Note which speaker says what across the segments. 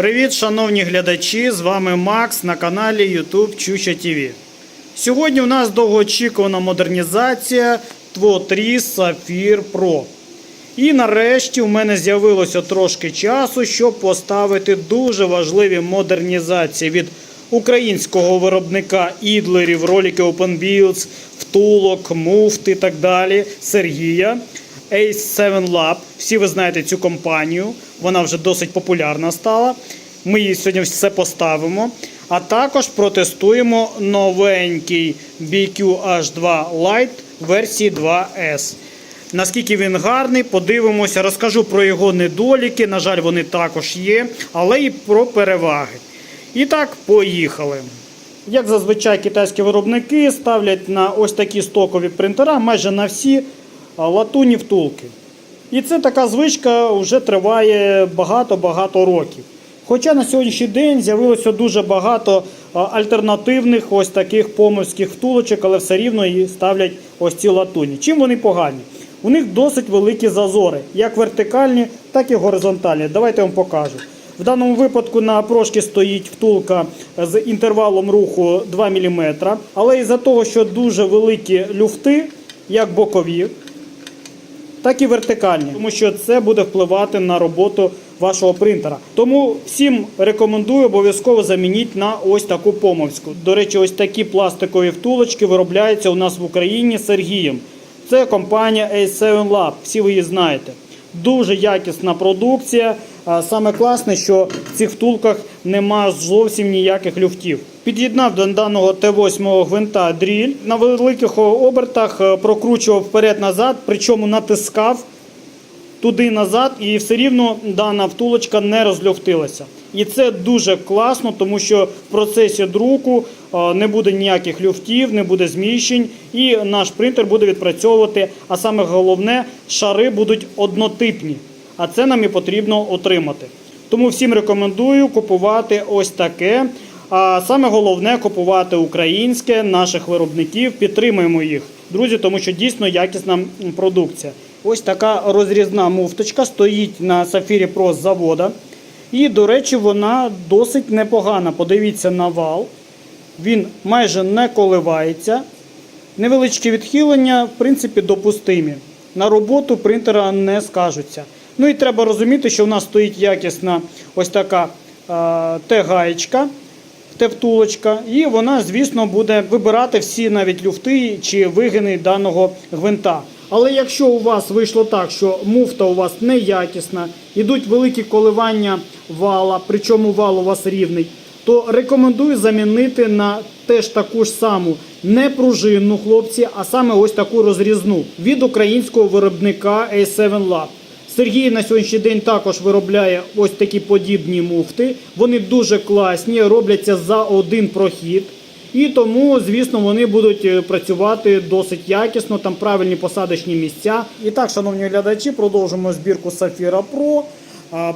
Speaker 1: Привіт, шановні глядачі! З вами Макс на каналі YouTube Чуча ТВ. Сьогодні у нас довгоочікувана модернізація Tvo3 Sapphire Pro. І нарешті у мене з'явилося трошки часу, щоб поставити дуже важливі модернізації від українського виробника ідлерів, ролики OpenBuilds, втулок, муфт і так далі. Сергія. Ace 7 Lab. Всі ви знаєте цю компанію. Вона вже досить популярна стала. Ми її сьогодні все поставимо. А також протестуємо новенький BQ H2 Lite версії 2S. Наскільки він гарний, подивимося, розкажу про його недоліки. На жаль, вони також є, але і про переваги. І так, поїхали. Як зазвичай китайські виробники ставлять на ось такі стокові принтера майже на всі а, латунні втулки. І це така звичка вже триває багато-багато років. Хоча на сьогоднішній день з'явилося дуже багато альтернативних ось таких поморських втулочок, але все рівно її ставлять ось ці латунні. Чим вони погані? У них досить великі зазори, як вертикальні, так і горизонтальні. Давайте я вам покажу. В даному випадку на прошці стоїть втулка з інтервалом руху 2 мм, але із-за того, що дуже великі люфти, як бокові, так і вертикальні, тому що це буде впливати на роботу вашого принтера. Тому всім рекомендую обов'язково замініть на ось таку помовську. До речі, ось такі пластикові втулочки виробляються у нас в Україні Сергієм. Це компанія A7 Lab, всі ви її знаєте. Дуже якісна продукція. Саме класне, що в цих втулках нема зовсім ніяких люфтів. Під'єднав до даного Т8 гвинта дріль. На великих обертах е, прокручував вперед-назад, причому натискав туди назад, і все рівно дана втулочка не розльофтилася. І це дуже класно, тому що в процесі друку е, не буде ніяких люфтів, не буде зміщень, і наш принтер буде відпрацьовувати. А саме головне, шари будуть однотипні. А це нам і потрібно отримати. Тому всім рекомендую купувати ось таке. А саме головне купувати українське наших виробників. Підтримуємо їх, друзі, тому що дійсно якісна продукція. Ось така розрізна муфточка стоїть на Safiri Pro завода. І, до речі, вона досить непогана. Подивіться на вал. Він майже не коливається. Невеличкі відхилення, в принципі, допустимі. На роботу принтера не скажуться. Ну і треба розуміти, що в нас стоїть якісна ось така Т-гаєчка, Т-втулочка, і вона, звісно, буде вибирати всі навіть люфти чи вигини даного гвинта. Але якщо у вас вийшло так, що муфта у вас неякісна, йдуть великі коливання вала, причому вал у вас рівний, то рекомендую замінити на теж таку ж саму не пружинну хлопці, а саме ось таку розрізну від українського виробника A7 Lab. Сергій на сьогоднішній день також виробляє ось такі подібні муфти. Вони дуже класні, робляться за один прохід. І тому, звісно, вони будуть е, працювати досить якісно, там правильні посадочні місця. І так, шановні глядачі, продовжимо збірку Safira Pro.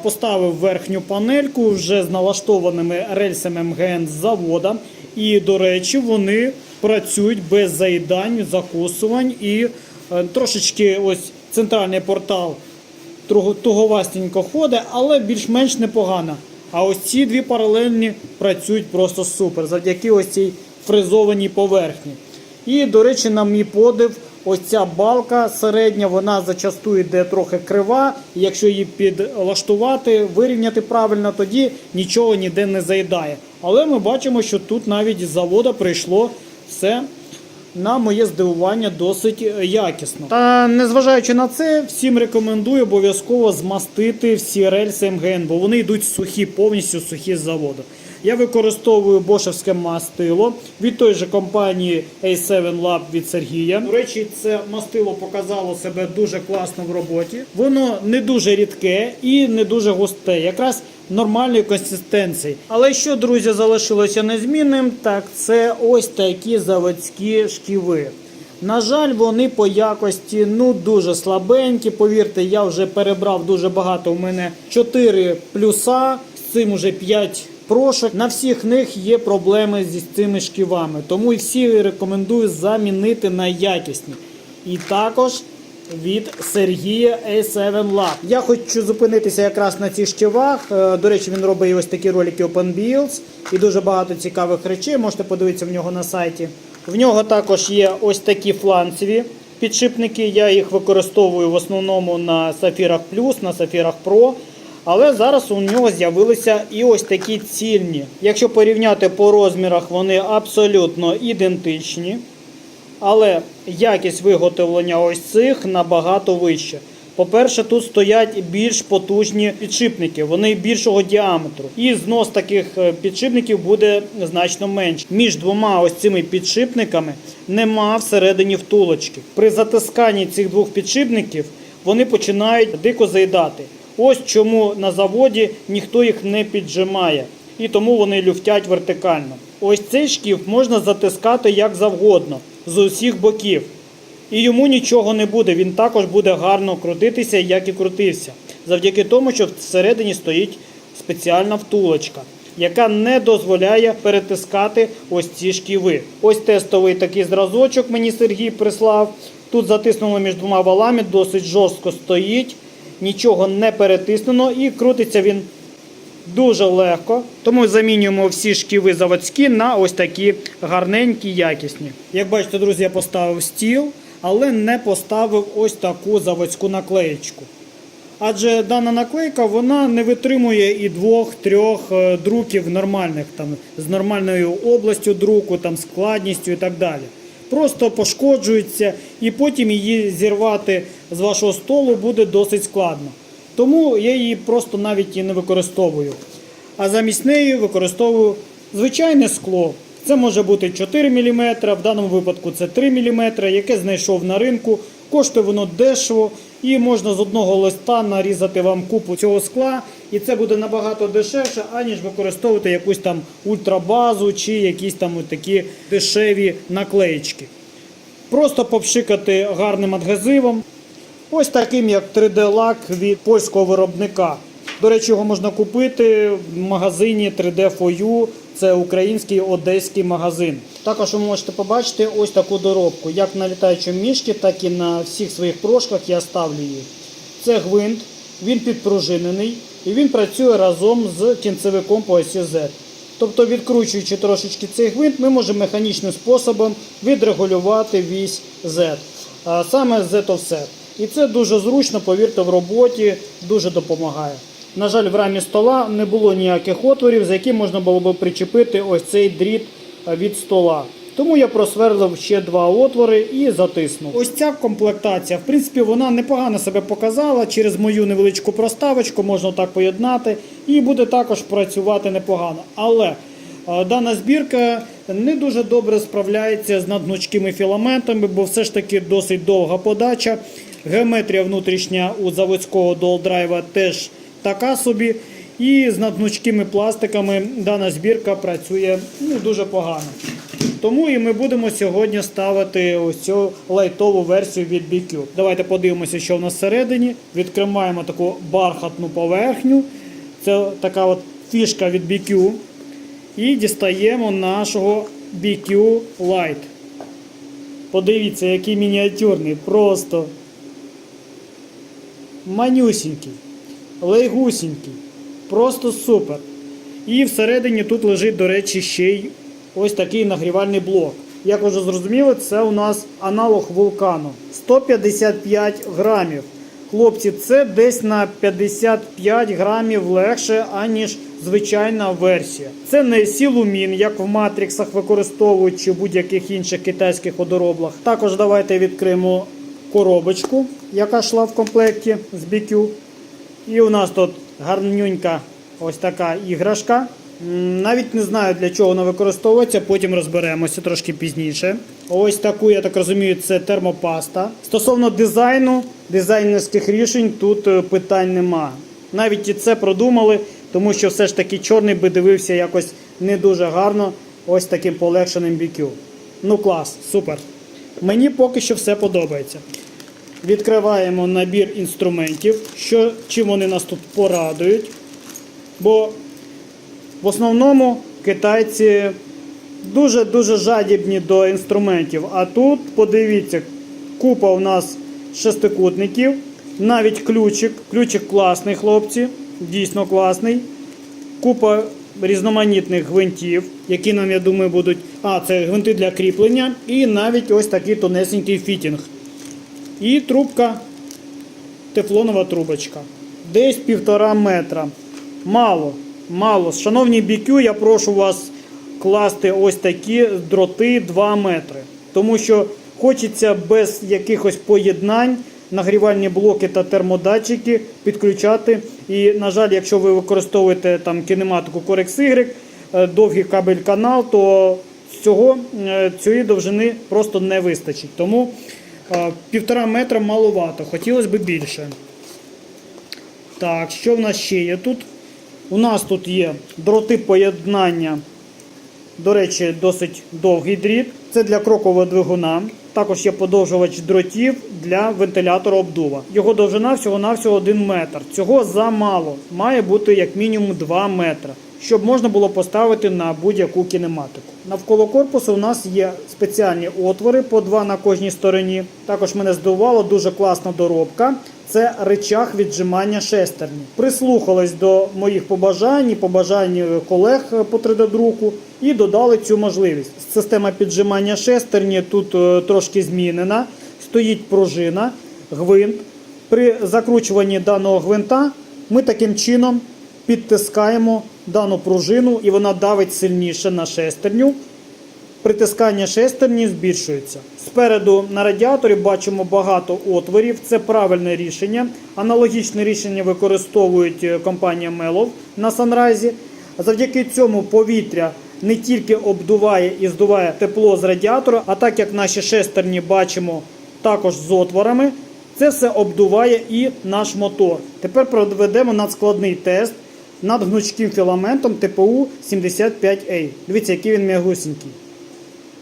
Speaker 1: Поставив верхню панельку вже з налаштованими рельсами МГН з завода. І, до речі, вони працюють без заїдань, закусувань і е, трошечки ось центральний портал туговастенько ходить, але більш-менш непогано. А ось ці дві паралельні працюють просто супер, завдяки ось цій фрезованій поверхні. І, до речі, на мій подив, ось ця балка середня, вона зачасту йде трохи крива. Якщо її підлаштувати, вирівняти правильно, тоді нічого ніде не заїдає. Але ми бачимо, що тут навіть з завода прийшло все на моє здивування досить е, якісно. Та незважаючи на це, всім рекомендую обов'язково змастити всі рельси МГН, бо вони йдуть сухі, повністю сухі з заводу. Я використовую бошевське мастило від той же компанії A7 Lab від Сергія. До речі, це мастило показало себе дуже класно в роботі. Воно не дуже рідке і не дуже густе, якраз нормальної консистенції. Але що, друзі, залишилося незмінним, так це ось такі заводські шківи. На жаль, вони по якості ну дуже слабенькі. Повірте, я вже перебрав дуже багато. У мене 4 плюса, з цим уже 5 прошок. На всіх них є проблеми зі цими шківами. Тому і всі рекомендую замінити на якісні. І також від Сергія A7 Lab. Я хочу зупинитися якраз на цих шківах. Е, До речі, він робить ось такі ролики Open Builds і дуже багато цікавих речей. Можете подивитися в нього на сайті. В нього також є ось такі фланцеві підшипники. Я їх використовую в основному на Сафірах Plus, на Сафірах Pro. Але зараз у нього з'явилися і ось такі цільні. Якщо порівняти по розмірах, вони абсолютно ідентичні. Але якість виготовлення ось цих набагато вища. По-перше, тут стоять більш потужні підшипники, вони більшого діаметру. І знос таких е, підшипників буде значно менший. Між двома ось цими підшипниками нема всередині втулочки. При затисканні цих двох підшипників вони починають дико заїдати. Ось чому на заводі ніхто їх не піджимає, і тому вони люфтять вертикально. Ось цей шкіф можна затискати як завгодно з усіх боків. І йому нічого не буде, він також буде гарно крутитися, як і крутився. Завдяки тому, що всередині стоїть спеціальна втулочка, яка не дозволяє перетискати ось ці шківи. Ось тестовий такий зразочок мені Сергій прислав. Тут затиснуло між двома валами, досить жорстко стоїть, нічого не перетиснено і крутиться він дуже легко. Тому замінюємо всі шківи заводські на ось такі гарненькі, якісні. Як бачите, друзі, я поставив стіл, але не поставив ось таку заводську наклеєчку. Адже дана наклейка вона не витримує і двох-трьох е, друків нормальних, там, з нормальною областю друку, там, складністю і так далі. Просто пошкоджується, і потім її зірвати з вашого столу буде досить складно. Тому я її просто навіть і не використовую. А замість неї використовую звичайне скло. Це може бути 4 мм, в даному випадку це 3 мм, яке знайшов на ринку. Коштує воно дешево і можна з одного листа нарізати вам купу цього скла. І це буде набагато дешевше, аніж використовувати якусь там ультрабазу чи якісь там такі дешеві наклеїчки. Просто попшикати гарним адгезивом. Ось таким як 3D-лак від польського виробника. До речі, його можна купити в магазині 3D For You. Це український одеський магазин. Також ви можете побачити ось таку доробку. Як на літаючому мішки, так і на всіх своїх прошках я ставлю її. Це гвинт, він підпружинений і він працює разом з кінцевиком по осі Z. Тобто, відкручуючи трошечки цей гвинт, ми можемо механічним способом відрегулювати вісь Z, саме Z offset. І це дуже зручно, повірте, в роботі дуже допомагає. На жаль, в рамі стола не було ніяких отворів, за які можна було б причепити ось цей дріт е, від стола. Тому я просверлив ще два отвори і затиснув. Ось ця комплектація, в принципі, вона непогано себе показала. Через мою невеличку проставочку можна так поєднати і буде також працювати непогано. Але е, дана збірка не дуже добре справляється з надгнучкими філаментами, бо все ж таки досить довга подача. Геометрія внутрішня у заводського долдрайва теж така собі. І з надгнучкими пластиками дана збірка працює ну, дуже погано. Тому і ми будемо сьогодні ставити ось цю лайтову версію від BQ. Давайте подивимося, що в нас всередині. Відкриваємо таку бархатну поверхню. Це така от фішка від BQ. І дістаємо нашого BQ Light. Подивіться, який мініатюрний. Просто манюсінький, лейгусінький. Просто супер. І всередині тут лежить, до речі, ще й ось такий нагрівальний блок. Як вже зрозуміли, це у нас аналог вулкану. 155 грамів. Хлопці, це десь на 55 грамів легше, аніж звичайна версія. Це не сілумін, як в матриксах використовують чи в будь-яких інших китайських водороблах. Також давайте відкриємо коробочку, яка йшла в комплекті з BQ. І у нас тут гарнюнька ось така іграшка. Навіть не знаю для чого вона використовується, потім розберемося трошки пізніше. Ось таку, я так розумію, це термопаста. Стосовно дизайну, дизайнерських рішень тут е, питань нема. Навіть і це продумали, тому що все ж таки чорний би дивився якось не дуже гарно, ось таким полегшеним BQ. Ну клас, супер. Мені поки що все подобається. Відкриваємо набір інструментів, що, чим вони нас тут порадують. Бо в основному китайці дуже-дуже жадібні до інструментів. А тут, подивіться, купа у нас шестикутників, навіть ключик. Ключик класний, хлопці, дійсно класний. Купа різноманітних гвинтів, які нам, я думаю, будуть. А, це гвинти для кріплення. І навіть ось такий тонесенький фітінг. І трубка, тефлонова трубочка. Десь півтора метра. Мало, мало. Шановні BQ, я прошу вас класти ось такі дроти 2 метри. Тому що хочеться без якихось поєднань нагрівальні блоки та термодатчики підключати. І, на жаль, якщо ви використовуєте там кінематику Corex Y, е, довгий кабель канал, то цього, е, цієї довжини просто не вистачить. Тому півтора метра маловато, хотілося б більше. Так, що в нас ще є тут? У нас тут є дроти поєднання. До речі, досить довгий дріт. Це для крокового двигуна. Також є подовжувач дротів для вентилятора обдува. Його довжина всього-навсього 1 метр. Цього замало. Має бути як мінімум 2 метри, щоб можна було поставити на будь-яку кінематику. Навколо корпусу у нас є спеціальні отвори по два на кожній стороні. Також мене здивувало дуже класна доробка. Це речах віджимання шестерні. Прислухались до моїх побажань, і побажань колег по 3D-друку і додали цю можливість. Система піджимання шестерні тут е, трошки змінена. Стоїть пружина, гвинт. При закручуванні даного гвинта ми таким чином підтискаємо дану пружину і вона давить сильніше на шестерню притискання шестерні збільшується. Спереду на радіаторі бачимо багато отворів. Це правильне рішення. Аналогічне рішення використовують е, компанія Melov на Sunrise. Завдяки цьому повітря не тільки обдуває і здуває тепло з радіатора, а так як наші шестерні бачимо також з отворами, це все обдуває і наш мотор. Тепер проведемо надскладний тест над гнучким філаментом ТПУ 75A. Дивіться, який він м'ягусенький.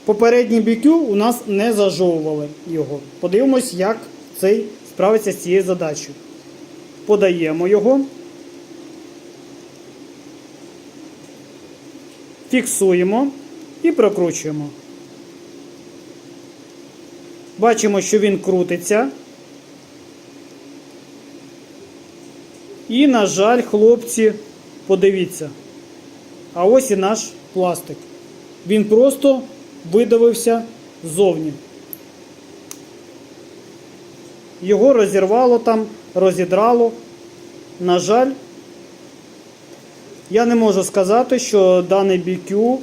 Speaker 1: Попередній BQ у нас не зажовували його. Подивимось, як цей справиться з цією задачею. Подаємо його. Фіксуємо і прокручуємо. Бачимо, що він крутиться. І, на жаль, хлопці, подивіться. А ось і наш пластик. Він просто видавився ззовні. Його розірвало там, розідрало. На жаль, я не можу сказати, що даний BQ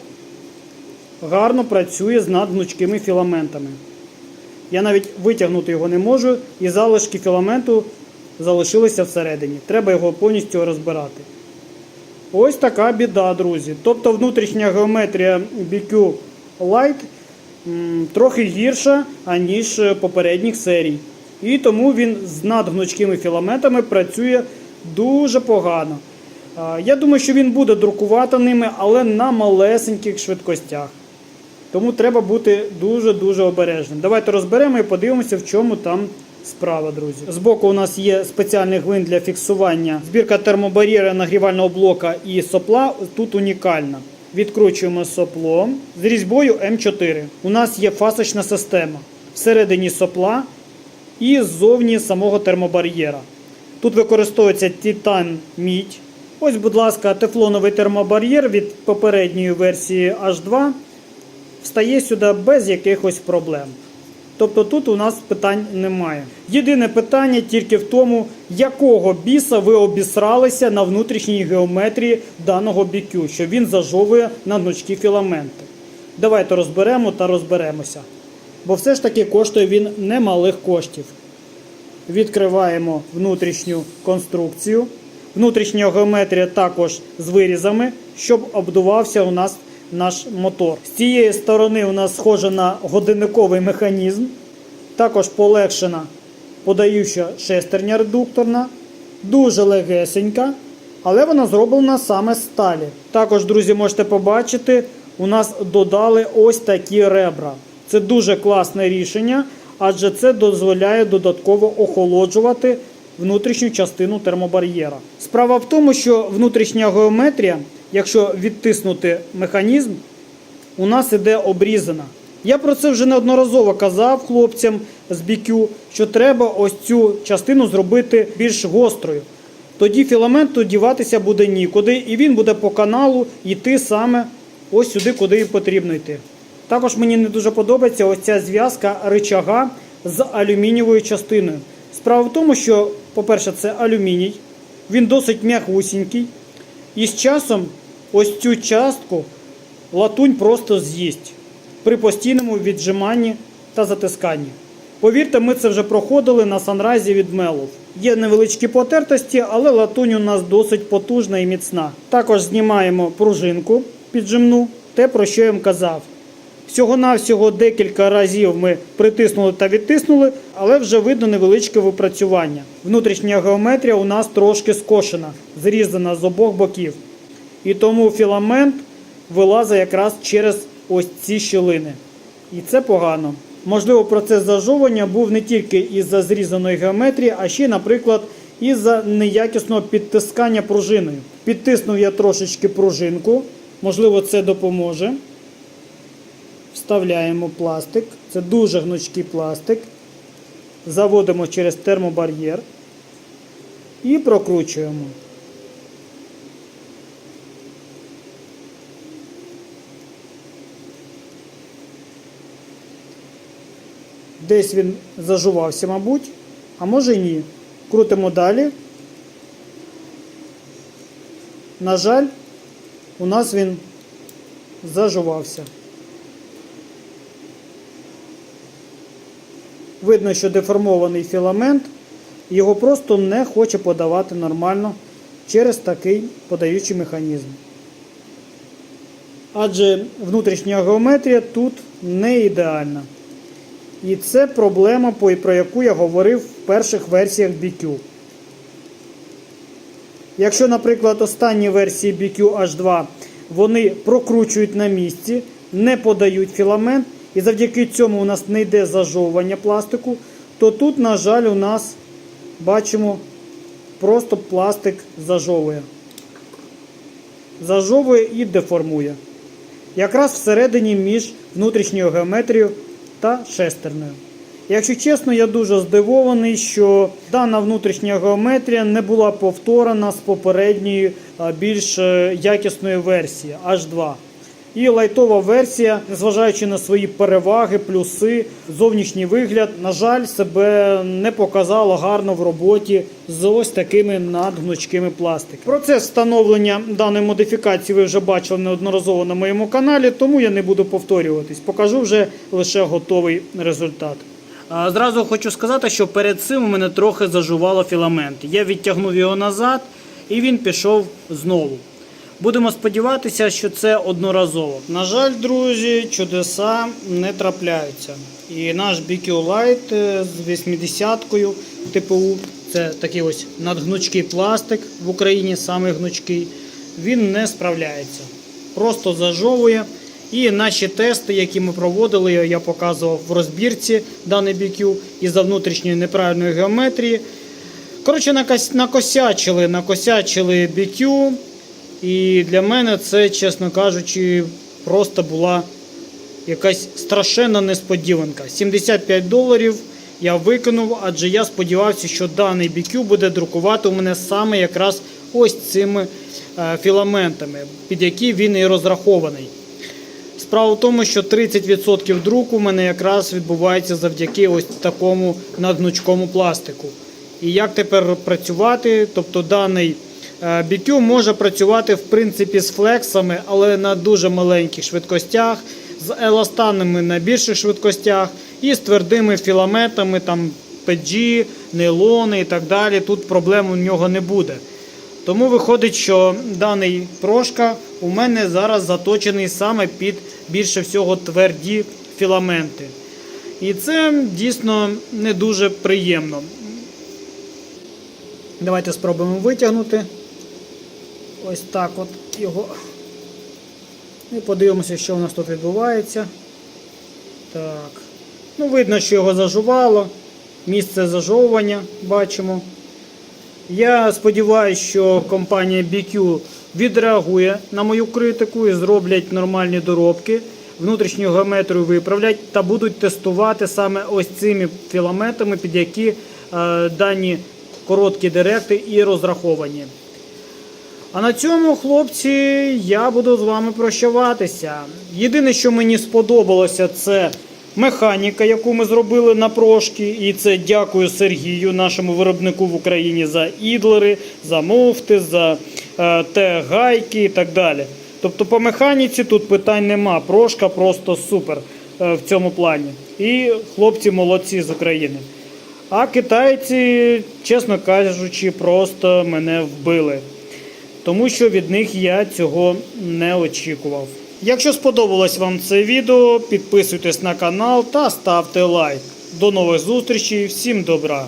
Speaker 1: гарно працює з надгнучкими філаментами. Я навіть витягнути його не можу, і залишки філаменту залишилися всередині. Треба його повністю розбирати. Ось така біда, друзі. Тобто внутрішня геометрія BQ Light трохи гірша, аніж попередніх серій. І тому він з надгнучкими філаментами працює дуже погано. Я думаю, що він буде друкувати ними, але на малесеньких швидкостях. Тому треба бути дуже-дуже обережним. Давайте розберемо і подивимося, в чому там справа, друзі. Збоку у нас є спеціальний гвинт для фіксування. Збірка термобар'єра нагрівального блока і сопла тут унікальна. Відкручуємо сопло з різьбою М4. У нас є фасочна система всередині сопла і ззовні самого термобар'єра. Тут використовується титан мідь. Ось, будь ласка, тефлоновий термобар'єр від попередньої версії H2 встає сюди без якихось проблем. Тобто тут у нас питань немає. Єдине питання тільки в тому, якого біса ви обісралися на внутрішній геометрії даного BQ, що він зажовує на гнучкі філаменти. Давайте розберемо та розберемося. Бо все ж таки коштує він немалих коштів. Відкриваємо внутрішню конструкцію. Внутрішня геометрія також з вирізами, щоб обдувався у нас наш мотор. З цієї сторони у нас схоже на годинниковий механізм. Також полегшена подаюча шестерня редукторна. Дуже легесенька, але вона зроблена саме з сталі. Також, друзі, можете побачити, у нас додали ось такі ребра. Це дуже класне рішення, адже це дозволяє додатково охолоджувати внутрішню частину термобар'єра. Справа в тому, що внутрішня геометрія, якщо відтиснути механізм, у нас іде обрізана. Я про це вже неодноразово казав хлопцям з BQ, що треба ось цю частину зробити більш гострою. Тоді філаменту діватися буде нікуди, і він буде по каналу йти саме ось сюди, куди і потрібно йти. Також мені не дуже подобається ось ця зв'язка ричага з алюмінієвою частиною. Справа в тому, що, по-перше, це алюміній, він досить м'якусінький, і з часом ось цю частку латунь просто з'їсть при постійному віджиманні та затисканні. Повірте, ми це вже проходили на санразі від Мелов. Є невеличкі потертості, але латунь у нас досить потужна і міцна. Також знімаємо пружинку піджимну, те, про що я вам казав. Всього-навсього декілька разів ми притиснули та відтиснули, але вже видно невеличке випрацювання. Внутрішня геометрія у нас трошки скошена, зрізана з обох боків. І тому філамент вилазить якраз через ось ці щілини. І це погано. Можливо, процес зажовування був не тільки із-за зрізаної геометрії, а ще, наприклад, із-за неякісного підтискання пружиною. Підтиснув я трошечки пружинку, можливо, це допоможе. Вставляємо пластик. Це дуже гнучкий пластик. Заводимо через термобар'єр і прокручуємо. Десь він зажувався, мабуть, а може і ні. Крутимо далі. На жаль, у нас він зажувався. Видно, що деформований філамент, його просто не хоче подавати нормально через такий подаючий механізм. Адже внутрішня геометрія тут не ідеальна. І це проблема, про яку я говорив в перших версіях BQ. Якщо, наприклад, останні версії BQ H2 вони прокручують на місці, не подають філамент, і завдяки цьому у нас не йде зажовування пластику, то тут, на жаль, у нас бачимо просто пластик зажовує. Зажовує і деформує. Якраз всередині між внутрішньою геометрією та шестерною. Якщо чесно, я дуже здивований, що дана внутрішня геометрія не була повторена з попередньої більш е, якісної версії H2. І лайтова версія, незважаючи на свої переваги, плюси, зовнішній вигляд, на жаль, себе не показала гарно в роботі з ось такими надгнучкими пластиками. Процес встановлення даної модифікації ви вже бачили неодноразово на моєму каналі, тому я не буду повторюватись. Покажу вже лише готовий результат. Зразу хочу сказати, що перед цим у мене трохи зажувало філамент. Я відтягнув його назад і він пішов знову. Будемо сподіватися, що це одноразово. На жаль, друзі, чудеса не трапляються. І наш BQ Light е, з 80-кою ТПУ, це такий ось надгнучкий пластик в Україні, самий гнучкий, він не справляється. Просто зажовує. І наші тести, які ми проводили, я показував в розбірці даний BQ із-за внутрішньої неправильної геометрії. Коротше, накос- накосячили, накосячили BQ. І для мене це, чесно кажучи, просто була якась страшенна несподіванка. 75 доларів я викинув, адже я сподівався, що даний BQ буде друкувати у мене саме якраз ось цими е, філаментами, під які він і розрахований. Справа в тому, що 30% друку в мене якраз відбувається завдяки ось такому надгнучкому пластику. І як тепер працювати? Тобто даний BQ може працювати в принципі з флексами, але на дуже маленьких швидкостях, з еластанами на більших швидкостях і з твердими філаментами, там PG, нейлони і так далі. Тут проблем у нього не буде. Тому виходить, що даний прошка у мене зараз заточений саме під більше всього тверді філаменти. І це дійсно не дуже приємно. Давайте спробуємо витягнути. Ось так от його. І подивимося, що у нас тут відбувається. Так. Ну, видно, що його зажувало. Місце зажовування бачимо. Я сподіваюся, що компанія BQ відреагує на мою критику і зроблять нормальні доробки. внутрішню геометрію виправлять та будуть тестувати саме ось цими філаментами, під які е, дані короткі директи і розраховані. А на цьому, хлопці, я буду з вами прощаватися. Єдине, що мені сподобалося, це механіка, яку ми зробили на прошки. І це дякую Сергію, нашому виробнику в Україні, за ідлери, за муфти, за е, те гайки і так далі. Тобто по механіці тут питань нема. Прошка просто супер е, в цьому плані. І хлопці молодці з України. А китайці, чесно кажучи, просто мене вбили тому що від них я цього не очікував. Якщо сподобалось вам це відео, підписуйтесь на канал та ставте лайк. До нових зустрічей, всім добра!